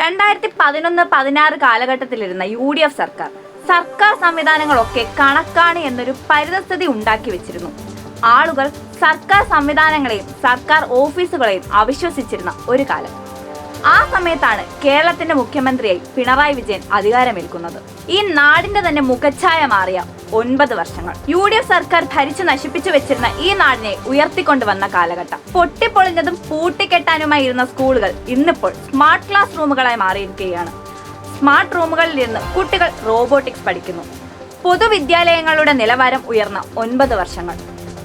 രണ്ടായിരത്തി പതിനൊന്ന് പതിനാറ് കാലഘട്ടത്തിലിരുന്ന യു ഡി എഫ് സർക്കാർ സർക്കാർ സംവിധാനങ്ങളൊക്കെ കണക്കാണ് എന്നൊരു പരിതസ്ഥിതി ഉണ്ടാക്കി വെച്ചിരുന്നു. ആളുകൾ സർക്കാർ സംവിധാനങ്ങളെയും സർക്കാർ ഓഫീസുകളെയും അവിശ്വസിച്ചിരുന്ന ഒരു കാലം. ആ സമയത്താണ് കേരളത്തിന്റെ മുഖ്യമന്ത്രിയായി പിണറായി വിജയൻ അധികാരമേൽക്കുന്നത്. ഈ നാടിന്റെ തന്നെ മുഖച്ഛായ മാറിയ ഒൻപത് വർഷങ്ങൾ. യു ഡി എഫ് സർക്കാർ ഭരിച്ചു നശിപ്പിച്ചു വെച്ചിരുന്ന ഈ നാടിനെ ഉയർത്തിക്കൊണ്ടുവന്ന കാലഘട്ടം. പൊട്ടിപ്പൊളിഞ്ഞതും പൂട്ടിക്കെട്ടാനുമായി ഇരുന്ന സ്കൂളുകൾ ഇന്നിപ്പോൾ സ്മാർട്ട് ക്ലാസ് റൂമുകളായി മാറിയിരിക്കുകയാണ്. സ്മാർട്ട് റൂമുകളിൽ നിന്ന് കുട്ടികൾ റോബോട്ടിക്സ് പഠിക്കുന്നു. പൊതുവിദ്യാലയങ്ങളുടെ നിലവാരം ഉയർന്ന ഒൻപത് വർഷങ്ങൾ.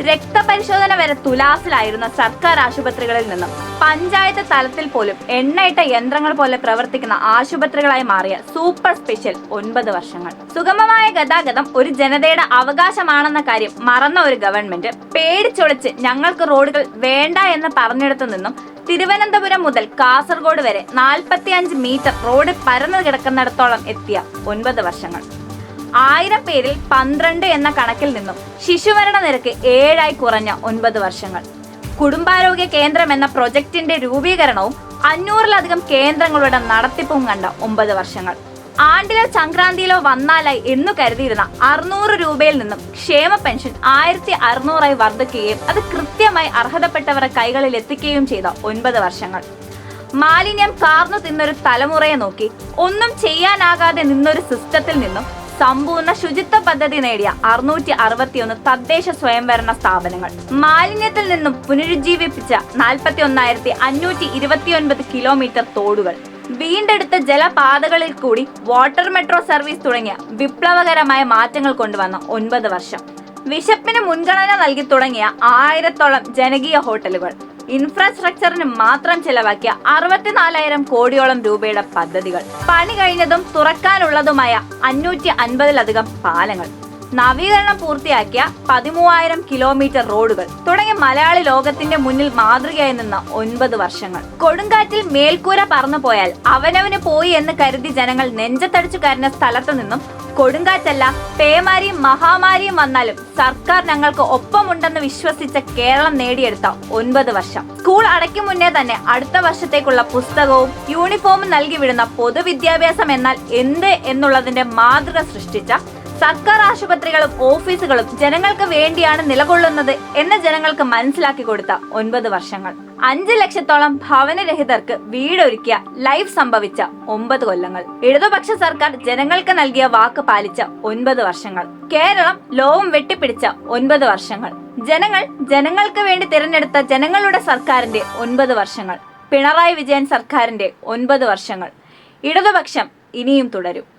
രക്തപരിശോധന വരെ തുലാസിലായിരുന്ന സർക്കാർ ആശുപത്രികളിൽ നിന്നും പഞ്ചായത്ത് തലത്തിൽ പോലും എണ്ണയിട്ട യന്ത്രങ്ങൾ പോലെ പ്രവർത്തിക്കുന്ന ആശുപത്രികളായി മാറിയ സൂപ്പർ സ്പെഷ്യൽ ഒൻപത് വർഷങ്ങൾ. സുഗമമായ ഗതാഗതം ഒരു ജനതയുടെ അവകാശമാണെന്ന കാര്യം മറന്ന ഒരു ഗവൺമെന്റ് പേടിച്ചൊളിച്ച് ഞങ്ങൾക്ക് റോഡുകൾ വേണ്ട എന്ന് പറഞ്ഞിടത്തു നിന്നും തിരുവനന്തപുരം മുതൽ കാസർഗോഡ് വരെ നാൽപ്പത്തിയഞ്ച് മീറ്റർ റോഡ് പരന്നു കിടക്കുന്നിടത്തോളം എത്തിയ ഒൻപത് വർഷങ്ങൾ. ആയിരം പേരിൽ പന്ത്രണ്ട് എന്ന കണക്കിൽ നിന്നും ശിശുമരണ നിരക്ക് ഏഴായി കുറഞ്ഞ ഒൻപത് വർഷങ്ങൾ. കുടുംബാരോഗ്യ കേന്ദ്രം എന്ന പ്രൊജക്ടിന്റെ രൂപീകരണവും അഞ്ഞൂറിലധികം കേന്ദ്രങ്ങളുടെ നടത്തിപ്പും കണ്ട ഒമ്പത് വർഷങ്ങൾ. ആണ്ടിലോ സംക്രാന്തിയിലോ വന്നാലായി എന്നു കരുതിയിരുന്ന അറുന്നൂറ് രൂപയിൽ നിന്നും ക്ഷേമ പെൻഷൻ ആയിരത്തി അറുന്നൂറായി വർദ്ധിക്കുകയും അത് കൃത്യമായി അർഹതപ്പെട്ടവരുടെ കൈകളിൽ എത്തിക്കുകയും ചെയ്ത ഒൻപത് വർഷങ്ങൾ. മാലിന്യം കാർന്നു തിന്നൊരു തലമുറയെ നോക്കി ഒന്നും ചെയ്യാനാകാതെ നിന്നൊരു സിസ്റ്റത്തിൽ നിന്നും സമ്പൂർണ ശുചിത്വ പദ്ധതി നേടിയ അറുന്നൂറ്റി അറുപത്തിയൊന്ന് തദ്ദേശ സ്വയംഭരണ സ്ഥാപനങ്ങൾ. മാലിന്യത്തിൽ നിന്നും പുനരുജ്ജീവിപ്പിച്ച നാൽപ്പത്തി ഒന്നായിരത്തി അഞ്ഞൂറ്റി ഇരുപത്തിയൊൻപത് കിലോമീറ്റർ തോടുകൾ. വീണ്ടെടുത്ത ജലപാതകളിൽ കൂടി വാട്ടർ മെട്രോ സർവീസ് തുടങ്ങിയ വിപ്ലവകരമായ മാറ്റങ്ങൾ കൊണ്ടുവന്ന ഒൻപത് വർഷം. വിശപ്പിന് മുൻഗണന നൽകി തുടങ്ങിയ ആയിരത്തോളം ജനകീയ ഹോട്ടലുകൾ. ഇൻഫ്രാസ്ട്രക്ചറിന് മാത്രം ചെലവാക്കിയ അറുപത്തിനാലായിരം കോടിയോളം രൂപയുടെ പദ്ധതികൾ. പണി കഴിഞ്ഞതും തുറക്കാനുള്ളതുമായ അഞ്ഞൂറ്റി അൻപതിലധികം പാലങ്ങൾ. നവീകരണം പൂർത്തിയാക്കിയ പതിമൂവായിരം കിലോമീറ്റർ റോഡുകൾ തുടങ്ങിയ മലയാളി ലോകത്തിന്റെ മുന്നിൽ മാതൃകയായി നിന്ന ഒൻപത് വർഷങ്ങൾ. കൊടുങ്കാറ്റിൽ മേൽക്കൂര പറന്നു പോയാൽ അവനവന് പോയി എന്ന് കരുതി ജനങ്ങൾ നെഞ്ചത്തടിച്ചു കരഞ്ഞ സ്ഥലത്തു നിന്നും കൊടുങ്കാറ്റല്ല പേമാരിയും മഹാമാരിയും വന്നാലും സർക്കാർ ഞങ്ങൾക്ക് ഒപ്പമുണ്ടെന്ന് വിശ്വസിച്ച കേരളം നേടിയെടുത്ത ഒൻപത് വർഷം. സ്കൂൾ അടയ്ക്കും മുന്നേ തന്നെ അടുത്ത വർഷത്തേക്കുള്ള പുസ്തകവും യൂണിഫോമും നൽകി വിടുന്ന പൊതുവിദ്യാഭ്യാസം എന്നാൽ എന്ത് എന്നുള്ളതിന്റെ മാതൃക സൃഷ്ടിച്ച സർക്കാർ ആശുപത്രികളും ഓഫീസുകളും ജനങ്ങൾക്ക് വേണ്ടിയാണ് നിലകൊള്ളുന്നത് എന്ന് ജനങ്ങൾക്ക് മനസ്സിലാക്കി കൊടുത്ത ഒൻപത് വർഷങ്ങൾ. അഞ്ച് ലക്ഷത്തോളം ഭവനരഹിതർക്ക് വീടൊരുക്കിയ ലൈഫ് സംഭവിച്ച ഒമ്പത് കൊല്ലങ്ങൾ. ഇടതുപക്ഷ സർക്കാർ ജനങ്ങൾക്ക് നൽകിയ വാക്ക് പാലിച്ച ഒൻപത് വർഷങ്ങൾ. കേരളം ലോകം വെട്ടിപ്പിടിച്ച ഒൻപത് വർഷങ്ങൾ. ജനങ്ങൾ ജനങ്ങൾക്ക് വേണ്ടി തിരഞ്ഞെടുത്ത ജനങ്ങളുടെ സർക്കാരിന്റെ ഒൻപത് വർഷങ്ങൾ. പിണറായി വിജയൻ സർക്കാരിന്റെ ഒൻപത് വർഷങ്ങൾ. ഇടതുപക്ഷം ഇനിയും തുടരും.